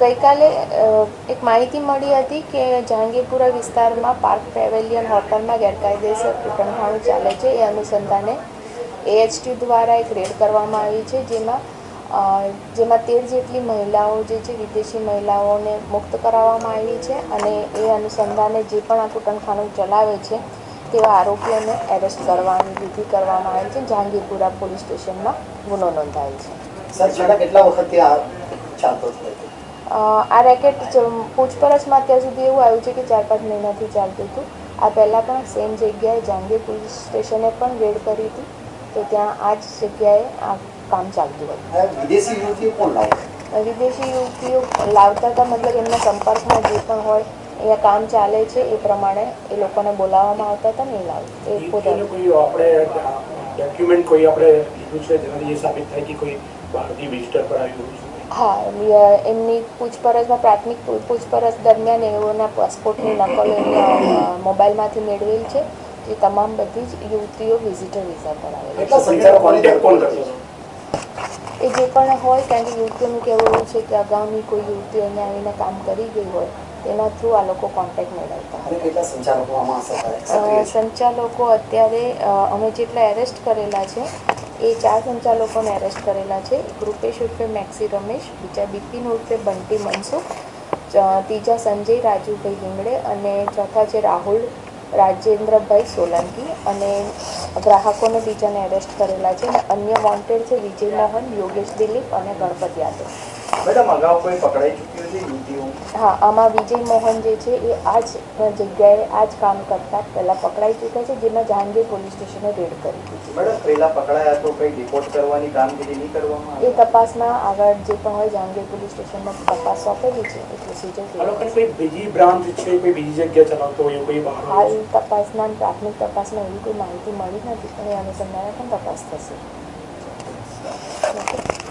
ગઈકાલે એક માહિતી મળી હતી કે જહાંગીરપુરા વિસ્તારમાં પાર્ક પેવેલિયન હોટલમાં ગેરકાયદેસર કૂટણખાણું ચાલે છે. એ અનુસંધાને એએચટી દ્વારા એક રેડ કરવામાં આવી છે, જેમાં જેમાં તેર જેટલી મહિલાઓ જે છે, વિદેશી મહિલાઓને મુક્ત કરાવવામાં આવી છે અને એ અનુસંધાને જે પણ આ કૂટણખાણું ચલાવે છે, તેવા આરોપીઓને એરેસ્ટ કરવાની, વિધિ કરવામાં આવી છે. જહાંગીરપુરા પોલીસ સ્ટેશનમાં ગુનો નોંધાયો છે. સર છેલ્લા કેટલા વખતથી આ ચાલતો આ રેકેટ પૂછપરછમાં અત્યાર સુધી એવું આવ્યું છે કે ચાર પાંચ મહિનાથી ચાલતું હતું. આ પહેલાં પણ સેમ જગ્યાએ જાંગીર પોલીસ સ્ટેશને પણ રેડ કરી હતી. તો ત્યાં આ જ જગ્યાએ આ કામ ચાલતું હતું. વિદેશી યુવતીઓ કોણ લાવે? વિદેશી યુવતીઓ લાવતા હતા મતલબ એમના સંપર્કમાં જે પણ હોય અહીંયા કામ ચાલે છે એ પ્રમાણે એ લોકોને બોલાવવામાં આવતા હતા ને એ લાવ એ પોતે કોઈ આપણે ડોક્યુમેન્ટ કોઈ આપણે લીધું છે? જેનાથી એ સાબિત થાય કે કોઈ બહારથી વિઝિટર પર આવ્યું છે. હા એમની પૂછપરછમાં પ્રાથમિક પૂછપરછ દરમિયાન એઓના પાસપોર્ટની નકલો એમને મોબાઈલમાંથી મેળવેલ છે જે તમામ બધી જ યુવતીઓ વિઝિટર વિઝા પર આવેલી હતો છે. એ જે પણ હોય કારણ કે યુવતીઓનું કહેવું એવું છે કે અગાઉની કોઈ યુવતીઓ અહીંયા આવીને કામ કરી ગઈ હોય તેના થ્રુ આ લોકો કોન્ટેક્ટ મેળવતા છે? સંચાલકો અત્યારે અમે જેટલા એરેસ્ટ કરેલા છે એ ચાર સંચાલકોને એરેસ્ટ કરેલા છે. એક રૂપેશ ઉર્ફે મેક્સી રમેશ, બીજા બિપિન ઉર્ફે બંટી મનસુખ ત્રીજા સંજય રાજુભાઈ હિંગડે અને ચોથા છે રાહુલ રાજેન્દ્રભાઈ સોલંકી અને ગ્રાહકોને બીજાને એરેસ્ટ કરેલા છે. અને અન્ય વોન્ટેડ છે વિજય મોહન, યોગેશ દિલીપ અને ગણપત યાદવ. મેડમ અગાઉ કોઈ પકડાઈ ચૂક્યું છે યુવતીઓ? હા આમાં વિજય મોહન જે છે એ આ જ જગ્યાએ આ જ કામ કરતા પહેલાં પકડાઈ ચૂક્યા છે જેમાં જહાંગીર પોલીસ સ્ટેશને રેડ કરી દીધી મેડમ પહેલા પકડાયા તો કંઈ રિપોર્ટ કરવાની કામગીરી નહીં કરવામાં એ આવી તપાસમાં આગળ જે પણ હોય જહાંગીર પોલીસ સ્ટેશનમાં તપાસ સોંપેલી છે કોઈ બીજી બ્રાન્ચ છે કોઈ બીજી જગ્યાએ ચલાવતો હોય કોઈ બહાર હાલ તપાસના પ્રાથમિક તપાસમાં એવી કોઈ માહિતી મળી નથી પણ એ અનુસંધાને પણ તપાસ થશે.